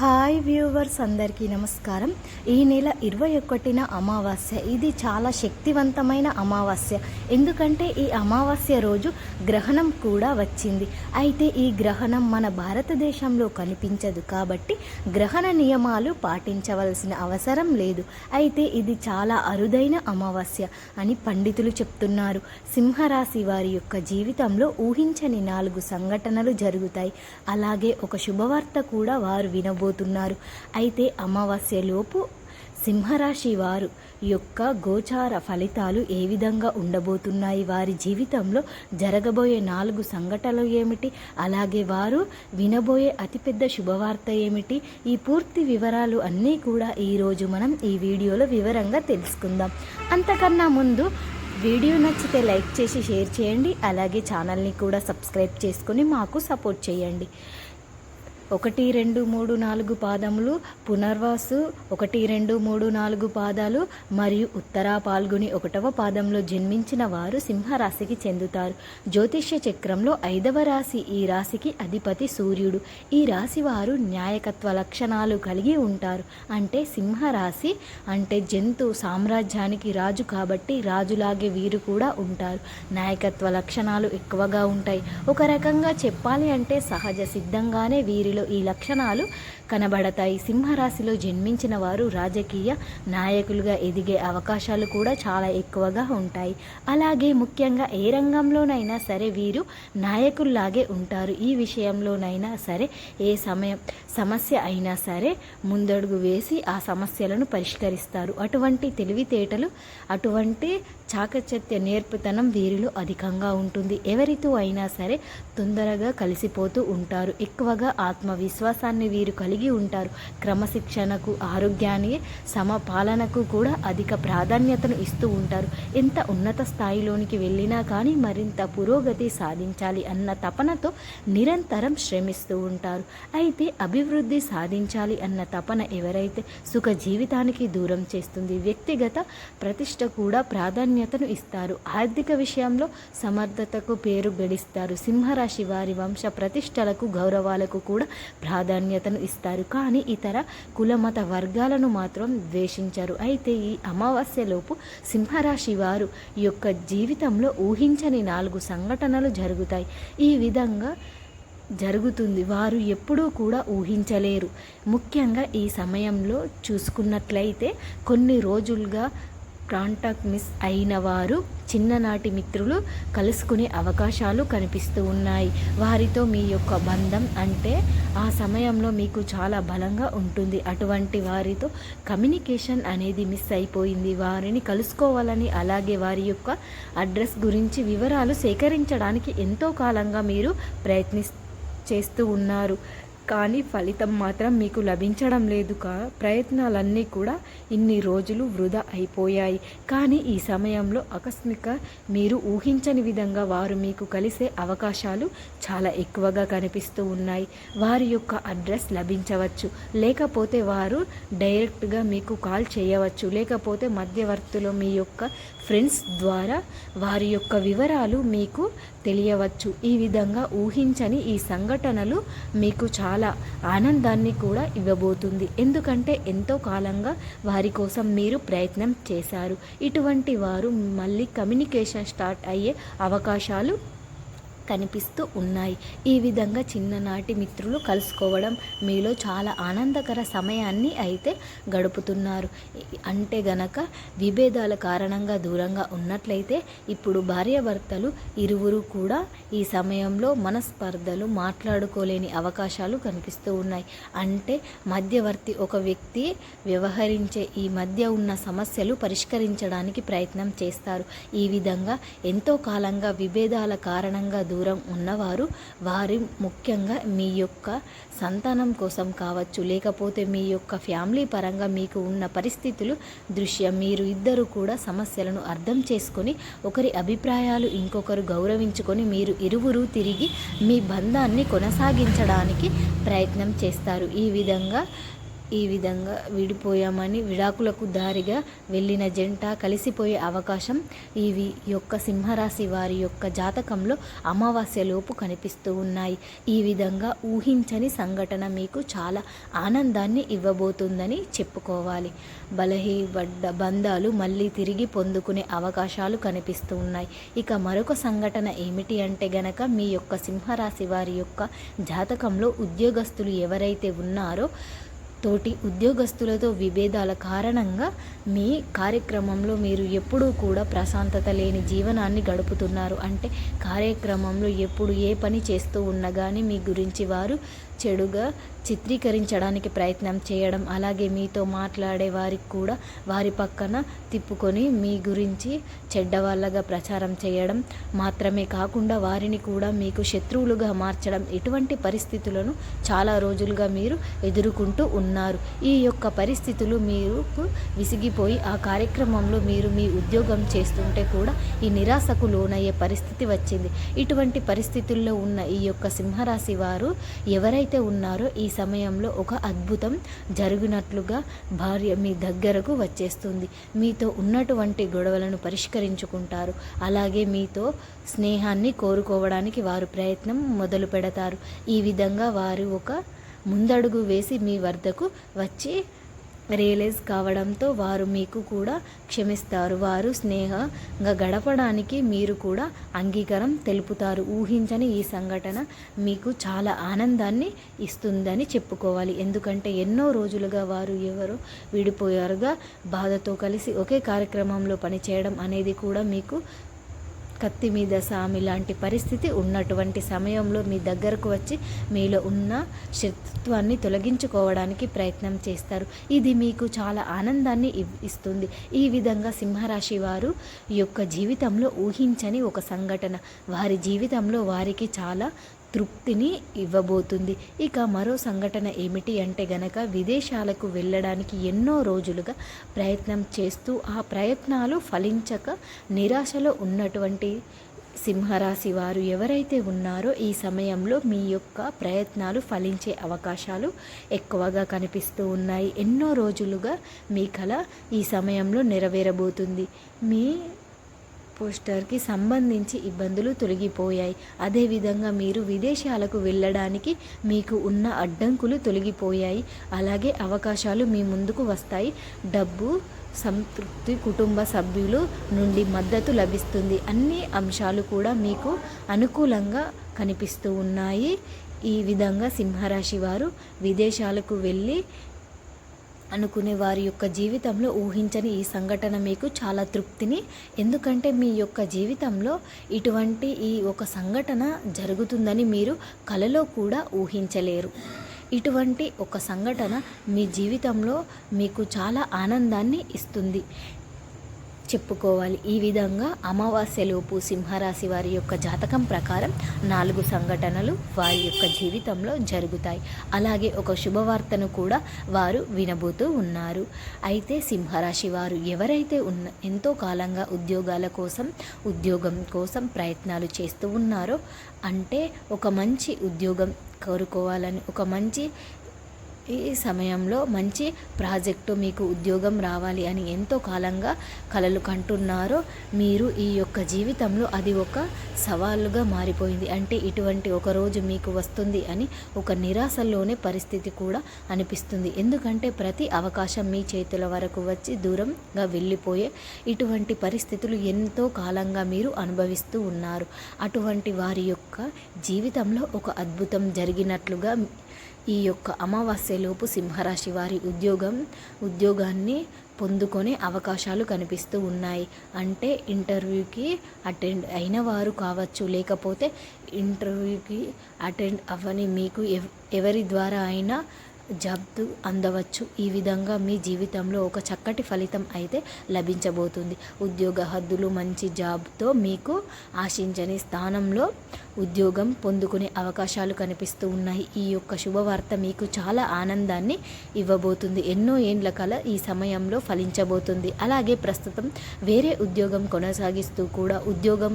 Hi viewers అందరికీ నమస్కారం. ఈ నెల ఇరవై ఒకటిన అమావాస్య. ఇది చాలా శక్తివంతమైన అమావాస్య. ఎందుకంటే ఈ అమావాస్య రోజు గ్రహణం కూడా వచ్చింది. అయితే ఈ గ్రహణం మన భారతదేశంలో కనిపించదు కాబట్టి గ్రహణ నియమాలు పాటించవలసిన అవసరం లేదు. అయితే ఇది చాలా అరుదైన అమావాస్య అని పండితులు చెప్తున్నారు. సింహరాశి వారి యొక్క జీవితంలో ఊహించని నాలుగు సంఘటనలు జరుగుతాయి. అలాగే ఒక శుభవార్త కూడా వారు వినబో వినబోతున్నారు అయితే అమావాస్యలోపు సింహరాశి వారు యొక్క గోచార ఫలితాలు ఏ విధంగా ఉండబోతున్నాయి? వారి జీవితంలో జరగబోయే నాలుగు సంఘటనలు ఏమిటి? అలాగే వారు వినబోయే అతిపెద్ద శుభవార్త ఏమిటి? ఈ పూర్తి వివరాలు అన్నీ కూడా ఈరోజు మనం ఈ వీడియోలో వివరంగా తెలుసుకుందాం. అంతకన్నా ముందు వీడియో నచ్చితే లైక్ చేసి షేర్ చేయండి. అలాగే ఛానల్ని కూడా సబ్స్క్రైబ్ చేసుకుని మాకు సపోర్ట్ చేయండి. ఒకటి రెండు మూడు నాలుగు పాదములు పునర్వాసు ఒకటి రెండు మూడు నాలుగు పాదాలు మరియు ఉత్తరా పాల్గొని ఒకటవ పాదంలో జన్మించిన వారు సింహరాశికి చెందుతారు. జ్యోతిష్య చక్రంలో ఐదవ రాశి ఈ రాశికి అధిపతి సూర్యుడు. ఈ రాశి వారు న్యాయకత్వ లక్షణాలు కలిగి ఉంటారు. అంటే సింహరాశి అంటే జంతు సామ్రాజ్యానికి రాజు కాబట్టి రాజులాగే వీరు కూడా ఉంటారు. నాయకత్వ లక్షణాలు ఎక్కువగా ఉంటాయి. ఒక రకంగా చెప్పాలి అంటే సహజ సిద్ధంగానే వీరిలో ఈ లక్షణాలు కనబడతాయి. సింహరాశిలో జన్మించిన వారు రాజకీయ నాయకులుగా ఎదిగే అవకాశాలు కూడా చాలా ఎక్కువగా ఉంటాయి. అలాగే ముఖ్యంగా ఏ రంగంలోనైనా సరే వీరు నాయకుల్లాగే ఉంటారు. ఈ విషయంలోనైనా సరే ఏ సమయం సమస్య అయినా సరే ముందడుగు వేసి ఆ సమస్యలను పరిష్కరిస్తారు. అటువంటి తెలివితేటలు అటువంటి చాకచత్య నేర్పుతనం వీరిలో అధికంగా ఉంటుంది. ఎవరితో అయినా సరే తొందరగా కలిసిపోతూ ఉంటారు. ఎక్కువగా ఆత్మ ఆత్మవిశ్వాసాన్ని వీరు కలిగి ఉంటారు. క్రమశిక్షణకు ఆరోగ్యాన్ని సమపాలనకు కూడా అధిక ప్రాధాన్యతను ఇస్తూ ఉంటారు. ఎంత ఉన్నత స్థాయిలోనికి వెళ్ళినా కానీ మరింత పురోగతి సాధించాలి అన్న తపనతో నిరంతరం శ్రమిస్తూ ఉంటారు. అయితే అభివృద్ధి సాధించాలి అన్న తపన ఎవరైతే సుఖ జీవితానికి దూరం చేస్తుంది వ్యక్తిగత ప్రతిష్ట కూడా ప్రాధాన్యతను ఇస్తారు. ఆర్థిక విషయంలో సమర్థతకు పేరు గడిస్తారు. సింహరాశి వారి వంశ ప్రతిష్టలకు గౌరవాలకు కూడా ప్రాధాన్యతను ఇస్తారు. కానీ ఇతర కులమత వర్గాలను మాత్రం ద్వేషించారు. అయితే ఈ అమావాస్యలోపు సింహరాశి వారు యొక్క జీవితంలో ఊహించని నాలుగు సంఘటనలు జరుగుతాయి. ఈ విధంగా జరుగుతుంది. వారు ఎప్పుడూ కూడా ఊహించలేరు. ముఖ్యంగా ఈ సమయంలో చూసుకున్నట్లయితే కొన్ని రోజులుగా కాంటాక్ట్ మిస్ అయిన వారు చిన్ననాటి మిత్రులు కలుసుకునే అవకాశాలు కనిపిస్తూ ఉన్నాయి. వారితో మీ యొక్క బంధం అంటే ఆ సమయంలో మీకు చాలా బలంగా ఉంటుంది. అటువంటి వారితో కమ్యూనికేషన్ అనేది మిస్ అయిపోయింది. వారిని కలుసుకోవాలని అలాగే వారి యొక్క అడ్రస్ గురించి వివరాలు సేకరించడానికి ఎంతో కాలంగా మీరు ప్రయత్ని చేస్తూ ఉన్నారు. కానీ ఫలితం మాత్రం మీకు లభించడం లేదు కా ప్రయత్నాలన్నీ కూడా ఇన్ని రోజులు వృధా అయిపోయాయి. కానీ ఈ సమయంలో ఆకస్మిక మీరు ఊహించని విధంగా వారు మీకు కలిసే అవకాశాలు చాలా ఎక్కువగా కనిపిస్తూ ఉన్నాయి. వారి యొక్క అడ్రస్ లభించవచ్చు. లేకపోతే వారు డైరెక్ట్గా మీకు కాల్ చేయవచ్చు. లేకపోతే మధ్యవర్తులు మీ యొక్క ఫ్రెండ్స్ ద్వారా వారి యొక్క వివరాలు మీకు తెలియవచ్చు. ఈ విధంగా ఊహించని ఈ సంఘటనలు మీకు చాలా ఆనందాన్ని కూడా ఇవ్వబోతుంది. ఎందుకంటే ఎంతో కాలంగా వారి కోసం మీరు ప్రయత్నం చేశారు. ఇటువంటి వారు మళ్ళీ కమ్యూనికేషన్ స్టార్ట్ అయ్యే అవకాశాలు కనిపిస్తూ ఉన్నాయి. ఈ విధంగా చిన్ననాటి మిత్రులు కలుసుకోవడం మీలో చాలా ఆనందకర సమయాన్ని అయితే గడుపుతున్నారు. అంటే గనక విభేదాల కారణంగా దూరంగా ఉన్నట్లయితే ఇప్పుడు భార్యాభర్తలు ఇరువురు కూడా ఈ సమయంలో మనస్పర్ధలు మాట్లాడుకోలేని అవకాశాలు కనిపిస్తూ ఉన్నాయి. అంటే మధ్యవర్తి ఒక వ్యక్తి వ్యవహరించే ఈ మధ్య ఉన్న సమస్యలు పరిష్కరించడానికి ప్రయత్నం చేస్తారు. ఈ విధంగా ఎంతో కాలంగా విభేదాల కారణంగా దూరం దూరం ఉన్నవారు వారి ముఖ్యంగా మీ యొక్క సంతానం కోసం కావచ్చు లేకపోతే మీ యొక్క ఫ్యామిలీ పరంగా మీకు ఉన్న పరిస్థితులు దృశ్యం మీరు ఇద్దరు కూడా సమస్యలను అర్థం చేసుకొని ఒకరి అభిప్రాయాలు ఇంకొకరు గౌరవించుకొని మీరు ఇరువురు తిరిగి మీ బంధాన్ని కొనసాగించడానికి ప్రయత్నం చేస్తారు. ఈ విధంగా ఈ విధంగా విడిపోయామని విడాకులకు దారిగా వెళ్ళిన జంట కలిసిపోయే అవకాశం ఇవి యొక్క సింహరాశి వారి యొక్క జాతకంలో అమావాస్యలోపు కనిపిస్తూ ఉన్నాయి. ఈ విధంగా ఊహించని సంఘటన మీకు చాలా ఆనందాన్ని ఇవ్వబోతుందని చెప్పుకోవాలి. బలహీపడ్డ బంధాలు మళ్ళీ తిరిగి పొందుకునే అవకాశాలు కనిపిస్తూ ఉన్నాయి. ఇక మరొక సంఘటన ఏమిటి అంటే గనక మీ యొక్క సింహరాశి వారి యొక్క జాతకంలో ఉద్యోగస్తులు ఎవరైతే ఉన్నారో తోటి ఉద్యోగస్తులతో విభేదాల కారణంగా మీ కార్యక్రమంలో మీరు ఎప్పుడూ కూడా ప్రశాంతత లేని జీవనాన్ని గడుపుతున్నారు. అంటే కార్యక్రమంలో ఎప్పుడు ఏ పని చేస్తూ ఉన్నా కానీ మీ గురించి వారు చెడుగా చిత్రీకరించడానికి ప్రయత్నం చేయడం అలాగే మీతో మాట్లాడే వారికి కూడా వారి పక్కన తిప్పుకొని మీ గురించి చెడ్డవాళ్ళగా ప్రచారం చేయడం మాత్రమే కాకుండా వారిని కూడా మీకు శత్రువులుగా మార్చడం ఇటువంటి పరిస్థితులను చాలా రోజులుగా మీరు ఎదుర్కొంటూ ఉన్నారు. ఈ యొక్క పరిస్థితులు మీరు విసిగిపోయి ఆ కార్యక్రమంలో మీరు మీ ఉద్యోగం చేస్తుంటే కూడా ఈ నిరాశకు లోనయ్యే పరిస్థితి వచ్చింది. ఇటువంటి పరిస్థితుల్లో ఉన్న ఈ యొక్క సింహరాశి వారు ఎవరైతే ఉన్నారో ఈ సమయంలో ఒక అద్భుతం జరిగినట్లుగా భార్య మీ దగ్గరకు వచ్చేస్తుంది. మీతో ఉన్నటువంటి గొడవలను పరిష్కరించుకుంటారు. అలాగే మీతో స్నేహాన్ని కోరుకోవడానికి వారు ప్రయత్నం మొదలు పెడతారు. ఈ విధంగా వారు ఒక ముందడుగు వేసి మీ వద్దకు వచ్చి రియలైజ్ కావడంతో వారు మీకు కూడా క్షమిస్తారు. వారు స్నేహంగా గడపడానికి మీరు కూడా అంగీకారం తెలుపుతారు. ఊహించని ఈ సంఘటన మీకు చాలా ఆనందాన్ని ఇస్తుందని చెప్పుకోవాలి. ఎందుకంటే ఎన్నో రోజులుగా వారు ఎవరు విడిపోయారుగా. బాధతో కలిసి ఒకే కార్యక్రమంలో పనిచేయడం అనేది కూడా మీకు కత్తి మీద సామి లాంటి పరిస్థితి ఉన్నటువంటి సమయంలో మీ దగ్గరకు వచ్చి మీలో ఉన్న శత్రుత్వాన్ని తొలగించుకోవడానికి ప్రయత్నం చేస్తారు. ఇది మీకు చాలా ఆనందాన్ని ఇస్తుంది. ఈ విధంగా సింహరాశి వారు యొక్క జీవితంలో ఊహించని ఒక సంఘటన. వారి జీవితంలో వారికి చాలా తృప్తిని ఇవ్వబోతుంది. ఇక మరో సంఘటన ఏమిటి అంటే గనక విదేశాలకు వెళ్ళడానికి ఎన్నో రోజులుగా ప్రయత్నం చేస్తూ ఆ ప్రయత్నాలు ఫలించక నిరాశలో ఉన్నటువంటి సింహరాశి వారు ఎవరైతే ఉన్నారో ఈ సమయంలో మీ యొక్క ప్రయత్నాలు ఫలించే అవకాశాలు ఎక్కువగా కనిపిస్తూ ఉన్నాయి. ఎన్నో రోజులుగా మీ కళ ఈ సమయంలో నెరవేరబోతుంది. మీ పోస్టర్కి సంబంధించి ఇబ్బందులు తొలగిపోయాయి. అదేవిధంగా మీరు విదేశాలకు వెళ్ళడానికి మీకు ఉన్న అడ్డంకులు తొలగిపోయాయి. అలాగే అవకాశాలు మీ ముందుకు వస్తాయి. డబ్బు సంతృప్తి కుటుంబ సభ్యులు నుండి మద్దతు లభిస్తుంది. అన్ని అంశాలు కూడా మీకు అనుకూలంగా కనిపిస్తూ ఉన్నాయి. ఈ విధంగా సింహరాశి వారు విదేశాలకు వెళ్ళి అనుకునే వారి యొక్క జీవితంలో ఊహించని ఈ సంఘటన మీకు చాలా తృప్తిని. ఎందుకంటే మీ యొక్క జీవితంలో ఇటువంటి ఈ ఒక సంఘటన జరుగుతుందని మీరు కలలో కూడా ఊహించలేరు. ఇటువంటి ఒక సంఘటన మీ జీవితంలో మీకు చాలా ఆనందాన్ని ఇస్తుంది. చెప్పుకోవాలి. ఈ విధంగా అమావాస్యలోపు సింహరాశి వారి యొక్క జాతకం ప్రకారం నాలుగు సంఘటనలు వారి యొక్క జీవితంలో జరుగుతాయి. అలాగే ఒక శుభవార్తను కూడా వారు వినబోతూ ఉన్నారు. అయితే సింహరాశి వారు ఎవరైతే ఉన్న ఎంతో కాలంగా ఉద్యోగాల కోసం ఉద్యోగం కోసం ప్రయత్నాలు చేస్తూ ఉన్నారో అంటే ఒక మంచి ఉద్యోగం కోరుకోవాలని ఒక మంచి ఈ సమయంలో మంచి ప్రాజెక్టు మీకు ఉద్యోగం రావాలి అని ఎంతో కాలంగా కలలు కంటున్నారో మీరు ఈ యొక్క జీవితంలో అది ఒక సవాలుగా మారిపోయింది. అంటే ఇటువంటి ఒక రోజు మీకు వస్తుంది అని ఒక నిరాశలోనే పరిస్థితి కూడా అనిపిస్తుంది. ఎందుకంటే ప్రతి అవకాశం మీ చేతుల వరకు వచ్చి దూరంగా వెళ్ళిపోయే ఇటువంటి పరిస్థితులు ఎంతో కాలంగా మీరు అనుభవిస్తూ ఉన్నారు. అటువంటి వారి యొక్క జీవితంలో ఒక అద్భుతం జరిగినట్లుగా ఈ యొక్క అమావాస్యలోపు సింహరాశి వారి ఉద్యోగం ఉద్యోగాన్ని పొందుకునే అవకాశాలు కనిపిస్తూ ఉన్నాయి. అంటే ఇంటర్వ్యూకి అటెండ్ అయిన వారు కావచ్చు లేకపోతే ఇంటర్వ్యూకి అటెండ్ అవ్వని మీకు ఎవరి ద్వారా అయినా జబ్దు అందవచ్చు. ఈ విధంగా మీ జీవితంలో ఒక చక్కటి ఫలితం అయితే లభించబోతుంది. ఉద్యోగ హద్దులు మంచి జాబ్తో మీకు ఆశించని స్థానంలో ఉద్యోగం పొందుకునే అవకాశాలు కనిపిస్తూ ఉన్నాయి. ఈ యొక్క శుభవార్త మీకు చాలా ఆనందాన్ని ఇవ్వబోతుంది. ఎన్నో ఏండ్ల కళ ఈ సమయంలో ఫలించబోతుంది. అలాగే ప్రస్తుతం వేరే ఉద్యోగం కొనసాగిస్తూ కూడా ఉద్యోగం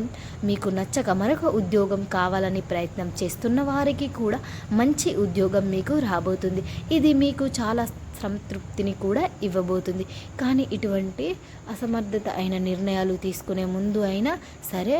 మీకు నచ్చక మరొక ఉద్యోగం కావాలని ప్రయత్నం చేస్తున్న వారికి కూడా మంచి ఉద్యోగం మీకు రాబోతుంది. ఇది మీకు చాలా సంతృప్తిని కూడా ఇవ్వబోతుంది. కానీ ఇటువంటి అసమర్థత అయిన నిర్ణయాలు తీసుకునే ముందు అయినా సరే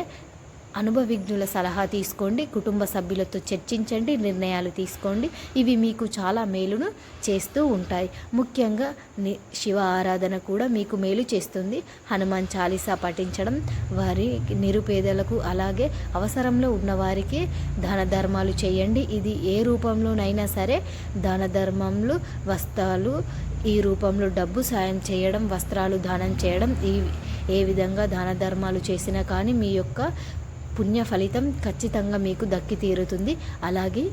అనుభవిజ్ఞుల సలహా తీసుకోండి కుటుంబ సభ్యులతో చర్చించండి నిర్ణయాలు తీసుకోండి. ఇవి మీకు చాలా మేలును చేస్తూ ఉంటాయి. ముఖ్యంగా ని శివ ఆరాధన కూడా మీకు మేలు చేస్తుంది. హనుమాన్ చాలీసా పఠించడం వారి నిరుపేదలకు అలాగే అవసరంలో ఉన్నవారికి దాన ధర్మాలు చేయండి. ఇది ఏ రూపంలోనైనా సరే దాన ధర్మములు వస్త్రాలు ఈ రూపంలో డబ్బు సాయం చేయడం వస్త్రాలు దానం చేయడం ఈ ఏ విధంగా దాన ధర్మాలు చేసినా కానీ మీ యొక్క పుణ్య ఫలితం ఖచ్చితంగా మీకు దక్కి తీరుతుంది. అలాగే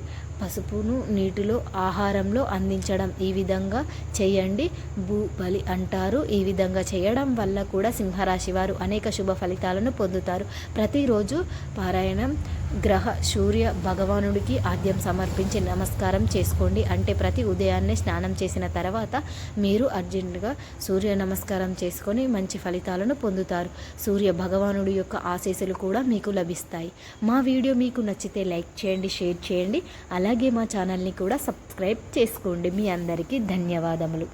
పసుపును నీటిలో ఆహారంలో అందించడం ఈ విధంగా చేయండి. భూ బలి అంటారు. ఈ విధంగా చేయడం వల్ల కూడా సింహరాశి వారు అనేక శుభ ఫలితాలను పొందుతారు. ప్రతిరోజు పారాయణం గ్రహ సూర్య భగవానుడికి ఆద్యం సమర్పించి నమస్కారం చేసుకోండి. అంటే ప్రతి ఉదయాన్నే స్నానం చేసిన తర్వాత మీరు అర్జెంటుగా సూర్య నమస్కారం చేసుకొని మంచి ఫలితాలను పొందుతారు. సూర్య భగవానుడి యొక్క ఆశీస్సులు కూడా మీకు లభిస్తాయి. మా వీడియో మీకు నచ్చితే లైక్ చేయండి షేర్ చేయండి. అలా అలాగే మా ఛానల్ని కూడా సబ్స్క్రైబ్ చేసుకోండి. మీ అందరికీ ధన్యవాదములు.